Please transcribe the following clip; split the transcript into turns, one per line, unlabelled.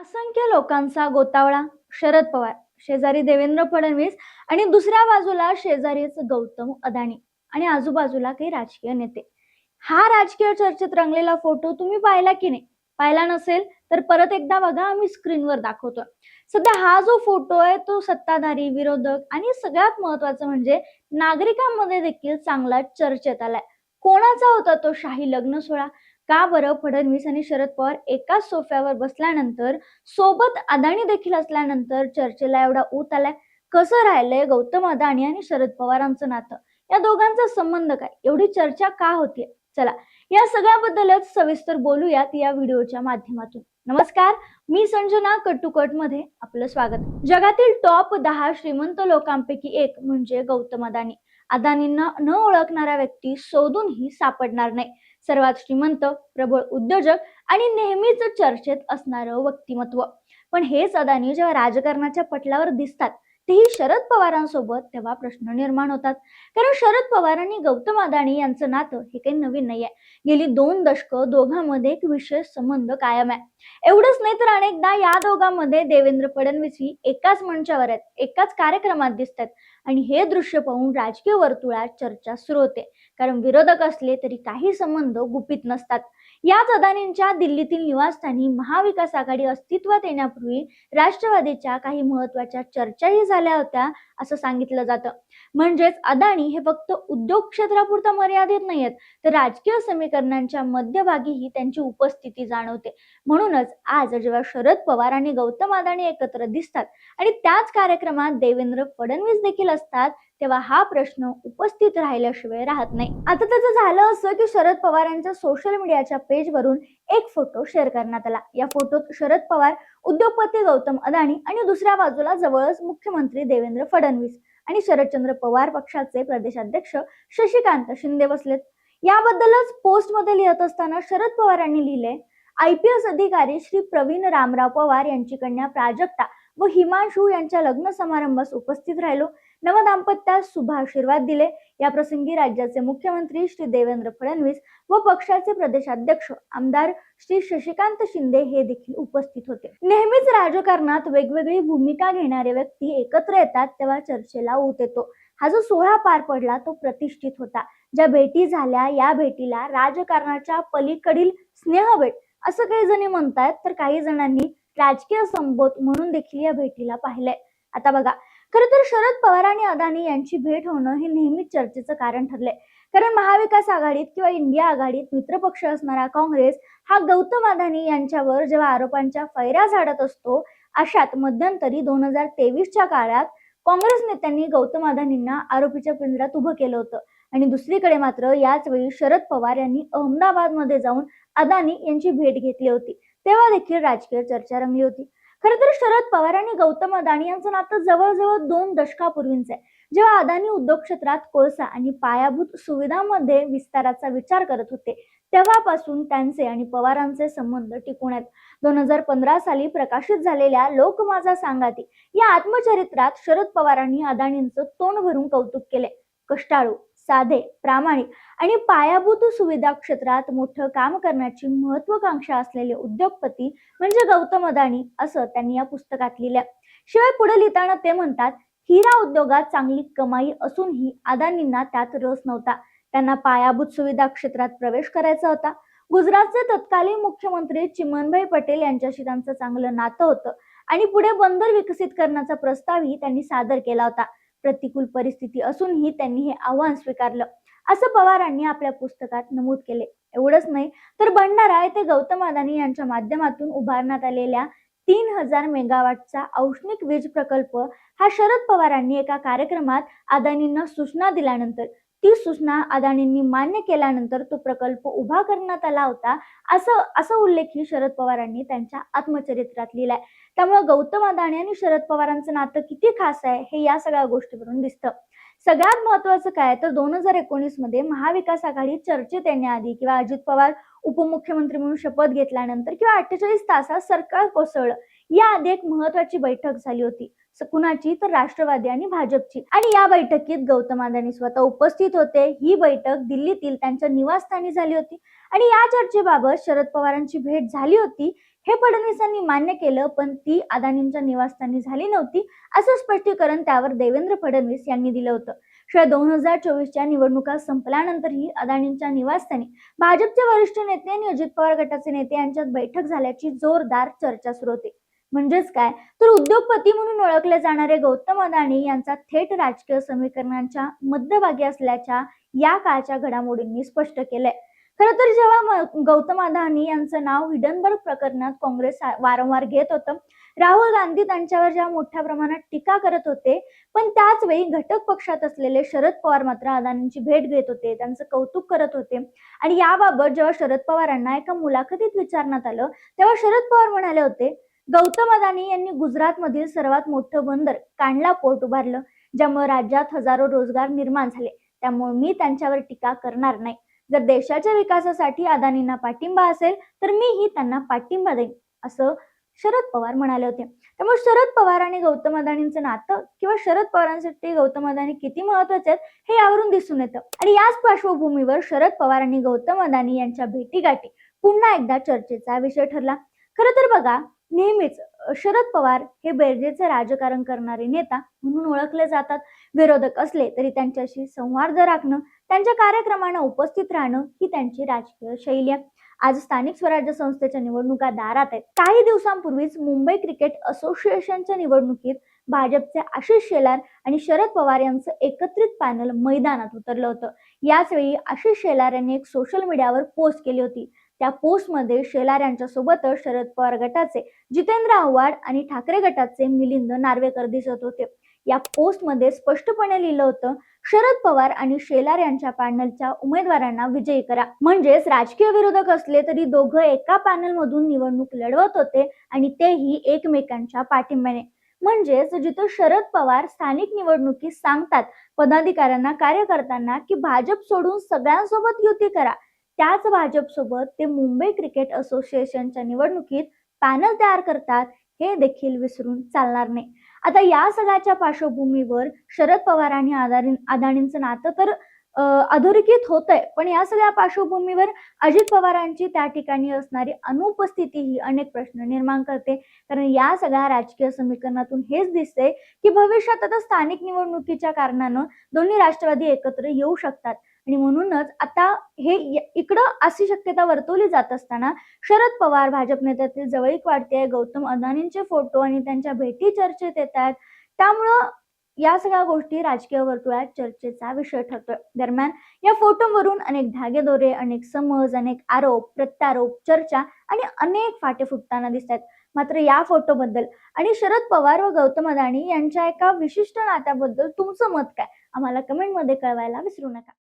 असंख्य लोकांचा गोतावळा शरद पवार शेजारी देवेंद्र फडणवीस आणि दुसऱ्या बाजूला शेजारीच गौतम अदानी आणि आजूबाजूला काही राजकीय नेते. हा राजकीय चर्चेत रंगलेला फोटो तुम्ही पाहिला की नाही? पाहिला नसेल तर परत एकदा बघा आम्ही स्क्रीनवर दाखवतो सध्या हा जो फोटो आहे तो सत्ताधारी विरोधक आणि सगळ्यात महत्वाचं म्हणजे नागरिकांमध्ये देखील चांगला चर्चेत आलाय. कोणाचा होता तो शाही लग्न सोहळा का बरं फडणवीस आणि शरद पवार एकाच सोफ्यावर बसल्यानंतर सोबत अदाणी देखील असल्यानंतर चर्चेला एवढा ऊत आलाय? कसं राहिलंय गौतम अदानी आणि शरद पवारांचं नातं? या दोघांचा संबंध काय? एवढी चर्चा का होतीये? चला या सगळ्याबद्दलच सविस्तर बोलूयात या व्हिडिओच्या माध्यमातून. नमस्कार मी संजना कटुकटमध्ये आपलं स्वागत. जगातील टॉप दहा श्रीमंत लोकांपैकी एक म्हणजे गौतम अदानी अदानींना न ओळखणारा व्यक्ती शोधूनही सापडणार नाही. सर्वात श्रीमंत प्रबळ उद्योजक आणि नेहमीच चर्चेत असणारं व्यक्तिमत्व. पण हेच अदानी जेव्हा राजकारणाच्या पटलावर दिसतात तेही शरद पवारांसोबत तेव्हा प्रश्न निर्माण होतात. कारण शरद पवार आणि गौतम अदानी यांचं नातं हे काही नवीन नाहीये. गेली दोन दशकं दोघांमध्ये एक विशेष संबंध कायम आहे. एवढंच नाही तर अनेकदा या दोघांमध्ये देवेंद्र फडणवीस ही एकाच मंचावर आहेत एकाच कार्यक्रमात दिसतात आणि हे दृश्य पाहून राजकीय वर्तुळात चर्चा सुरू होते. कारण विरोधक असले तरी काही संबंध गुपित नसतात. याच अदानींच्या दिल्लीतील निवासस्थानी महाविकास आघाडी अस्तित्वात येण्यापूर्वी राष्ट्रवादीच्या काही महत्त्वाच्या चर्चाही झाल्या होत्या असं सांगितलं जातं. म्हणजेच अदानी हे फक्त उद्योग क्षेत्रापुरतं मर्यादित नाहीयेत तर राजकीय समीकरणांच्या मध्यभागीही त्यांची उपस्थिती जाणवते. म्हणूनच आज जेव्हा शरद पवार आणि गौतम अदानी एकत्र दिसतात आणि त्याच कार्यक्रमात देवेंद्र फडणवीस देखील असतात तेव्हा हा प्रश्न उपस्थित राहिल्याशिवाय राहत नाही. आता त्याचं झालं असं की शरद पवार यांच्या सोशल मीडियाच्या पेजवरून एक फोटो शेअर करण्यात आला. या फोटोत शरद पवार उद्योगपती गौतम अदानी आणि दुसऱ्या बाजूला जवळच मुख्यमंत्री देवेंद्र फडणवीस आणि शरदचंद्र पवार पक्षाचे प्रदेशाध्यक्ष शशिकांत शिंदे बसलेत. याबद्दलच पोस्टमध्ये लिहित असताना शरद पवार यांनी लिहिले आय पी एस अधिकारी श्री प्रवीण रामराव पवार यांची कन्या प्राजक्ता व हिमांशू यांच्या लग्न समारंभास उपस्थित राहिलो. नवदाम्पत्यास शुभ आशीर्वाद दिले. या प्रसंगी राज्याचे मुख्यमंत्री श्री देवेंद्र फडणवीस व पक्षाचे प्रदेशाध्यक्ष आमदार श्री शशिकांत शिंदे हे देखील उपस्थित होते. नेहमीच राजकारणात वेगवेगळी भूमिका घेणारे व्यक्ती एकत्र येतात तेव्हा चर्चेला ऊत येतो. हा जो सोहळा पार पडला तो प्रतिष्ठित होता. ज्या भेटी झाल्या या भेटीला राजकारणाच्या पलीकडील स्नेहभेट असं काही जणी म्हणतायत तर काही जणांनी राजकीय संबोध म्हणून देखील या भेटीला पाहिलंय. आता बघा खर तर शरद पवार आणि अदानी यांची भेट होणं हे नेहमीच चर्चेचं कारण ठरलंय. कारण महाविकास आघाडीत किंवा इंडिया आघाडीत मित्रपक्ष असणारा काँग्रेस हा गौतम अदानी यांच्यावर जेव्हा आरोपांच्या फैऱ्या झाडत असतो अशात मध्यंतरी दोन हजार तेवीसच्या काळात काँग्रेस नेत्यांनी गौतम अदानींना आरोपीच्या पिंजऱ्यात उभं केलं होतं. आणि दुसरीकडे मात्र याच वेळी शरद पवार यांनी अहमदाबादमध्ये जाऊन अदानी यांची भेट घेतली होती. तेव्हा देखील राजकीय चर्चा रंगली होती. खर तर शरद पवार आणि गौतम अदानी यांचं नातं जवळजवळ दोन दशकापूर्वीच आहे. जेव्हा अदानी उद्योग क्षेत्रात कोळसा आणि पायाभूत सुविधांमध्ये विस्ताराचा विचार करत होते तेव्हापासून त्यांचे आणि पवारांचे संबंध टिकून आहेत. दोन हजार पंधरा साली प्रकाशित झालेल्या लोक माझा सांगाती या आत्मचरित्रात शरद पवारांनी अदानींचं तोंड भरून कौतुक केले. कष्टाळू साधे प्रामाणिक आणि पायाभूत सुविधा क्षेत्रात मोठं काम करण्याची महत्वाकांक्षा असलेले उद्योगपती म्हणजे गौतम अदानी असं त्यांनी या पुस्तकात लिहिलं शिवाय पुढे लिहिताना ते म्हणतात हिरा उद्योगात चांगली कमाई असूनही अदानींना त्यात रस नव्हता. त्यांना पायाभूत सुविधा क्षेत्रात प्रवेश करायचा होता. गुजरातचे तत्कालीन मुख्यमंत्री चिमनभाई पटेल यांच्याशी त्यांचं चांगलं नातं होतं आणि पुढे बंदर विकसित करण्याचा प्रस्तावही त्यांनी सादर केला होता. प्रतिकूल परिस्थिती असूनही त्यांनी हे आव्हान स्वीकारलं. असं पवारांनी आपल्या पुस्तकात नमूद केले. एवढंच नाही तर भंडारा येथे गौतम अदानी यांच्या माध्यमातून उभारण्यात आलेल्या तीन हजार मेगावॅटचा औष्णिक वीज प्रकल्प हा शरद पवारांनी एका कार्यक्रमात अदानींना सूचना दिल्यानंतर ती सूचना अदानींनी मान्य केल्यानंतर तो प्रकल्प उभा करण्यात आला होता असं असं उल्लेखही शरद पवारांनी त्यांच्या आत्मचरित्रात लिहिलाय. त्यामुळे गौतम अदानी आणि शरद पवारांचं नातं किती खास आहे हे या सगळ्या गोष्टीवरून दिसतं. सगळ्यात महत्वाचं काय तर दोन हजार एकोणीसमध्ये महाविकास आघाडी चर्चेत येण्याआधी किंवा अजित पवार उपमुख्यमंत्री म्हणून शपथ घेतल्यानंतर किंवा अठ्ठेचाळीस तासात सरकार कोसळलं याआधी एक महत्वाची बैठक झाली होती. कुणाची? तर राष्ट्रवादी आणि भाजपची. आणि या बैठकीत गौतम अदानी स्वतः उपस्थित होते. ही बैठक दिल्लीतील त्यांच्या निवासस्थानी झाली होती. आणि या चर्चेबाबत शरद पवारांची भेट झाली होती. हे फडणवीसांनी मान्य केलं पण ती अदानींच्या निवासस्थानी झाली नव्हती असं स्पष्टीकरण त्यावर देवेंद्र फडणवीस यांनी दिलं होतं. शिवाय दोन हजार चोवीसच्या निवडणुका संपल्यानंतरही अदानींच्या निवासस्थानी भाजपचे वरिष्ठ नेते आणि अजित पवार गटाचे नेते यांच्यात बैठक झाल्याची जोरदार चर्चा सुरू होती. म्हणजेच काय? तर उद्योगपती म्हणून ओळखले जाणारे गौतम अदानी यांचा थेट राजकीय समीकरणांच्या मध्यभागी असल्याच्या या काळच्या घडामोडींनी स्पष्ट केलंय. खरं तर जेव्हा गौतम अदानी यांचं नाव हिडनबर्ग प्रकरणात काँग्रेस वारंवार घेत होतं राहुल गांधी त्यांच्यावर जेव्हा मोठ्या प्रमाणात टीका करत होते पण त्याच वेळी घटक पक्षात असलेले शरद पवार मात्र अदानींची भेट घेत होते त्यांचं कौतुक करत होते. आणि याबाबत जेव्हा शरद पवारांना एका मुलाखतीत विचारण्यात आलं तेव्हा शरद पवार म्हणाले होते गौतम अदानी यांनी गुजरातमधील सर्वात मोठं बंदर कांडला पोर्ट उभारलं ज्यामुळे राज्यात हजारो रोजगार निर्माण झाले. त्यामुळे मी त्यांच्यावर टीका करणार नाही. जर देशाच्या विकासासाठी अदानींना पाठिंबा असेल तर मीही त्यांना पाठिंबा देईन असं शरद पवार म्हणाले होते. त्यामुळे शरद पवार आणि गौतम अदानींचं नातं किंवा शरद पवारांसाठी गौतम अदानी किती महत्त्वाचे आहेत हे यावरून दिसून येतं. आणि याच पार्श्वभूमीवर शरद पवार आणि गौतम अदानी यांच्या भेटीगाठी पुन्हा एकदा चर्चेचा विषय ठरला. खरं तर बघा नेहमीच शरद पवार हे बेरजेचे राजकारण करणारे नेता म्हणून ओळखले जातात. विरोधक असले तरी त्यांच्याशी संवाद राखणं त्यांच्या कार्यक्रमांना उपस्थित राहणं ही त्यांची राजकीय शैली आहे. आज स्थानिक स्वराज्य संस्थेच्या निवडणुका दारात आहेत. काही दिवसांपूर्वीच मुंबई क्रिकेट असोसिएशनच्या निवडणुकीत भाजपचे आशिष शेलार आणि शरद पवार यांचं एकत्रित पॅनल मैदानात उतरलं होतं. याचवेळी आशिष शेलार यांनी एक सोशल मीडियावर पोस्ट केली होती. त्या पोस्टमध्ये शेलार यांच्यासोबतच शरद पवार गटाचे जितेंद्र आव्हाड आणि ठाकरे गटाचे मिलिंद नार्वेकर दिसत होते. या पोस्टमध्ये स्पष्टपणे लिहिलं होतं शरद पवार आणि शेलार यांच्या पॅनलच्या उमेदवारांना विजयी करा. म्हणजेच राजकीय विरोधक असले तरी दोघं एका पॅनल मधून निवडणूक लढवत होते आणि तेही एकमेकांच्या पाठिंब्याने. म्हणजेच जिथं शरद पवार स्थानिक निवडणुकीत सांगतात पदाधिकाऱ्यांना कार्यकर्त्यांना की भाजप सोडून सगळ्यांसोबत युती करा. त्याच भाजपसोबत ते मुंबई क्रिकेट असोसिएशनच्या निवडणुकीत पॅनल तयार करतात हे देखील विसरून चालणार नाही. आता या सगळ्याच्या पार्श्वभूमीवर शरद पवार आणि अदानी अदानींचं नातं तर अधोरेखित अधोरेखित होतंय. पण या सगळ्या पार्श्वभूमीवर अजित पवारांची त्या ठिकाणी असणारी अनुपस्थिती ही अनेक प्रश्न निर्माण करते. कारण या सगळ्या राजकीय समीकरणातून हेच दिसते की भविष्यात आता स्थानिक निवडणुकीच्या कारणानं दोन्ही राष्ट्रवादी एकत्र येऊ शकतात. आणि म्हणूनच आता हे इकडं अशी शक्यता वर्तवली जात असताना शरद पवार भाजप नेत्यातील जवळीक वाढते गौतम अदानींचे फोटो आणि त्यांच्या भेटी चर्चेत येत आहेत त्यामुळं या सगळ्या गोष्टी राजकीय वर्तुळात चर्चेचा विषय ठरतोय. दरम्यान या फोटोवरून अनेक धागेदोरे अनेक समज अनेक आरोप प्रत्यारोप चर्चा आणि अनेक फाटे फुटताना दिसत आहेत मात्र या फोटोबद्दल आणि शरद पवार व गौतम अदाणी यांच्या एका विशिष्ट नात्याबद्दल तुमचं मत काय? आम्हाला कमेंटमध्ये कळवायला विसरू नका.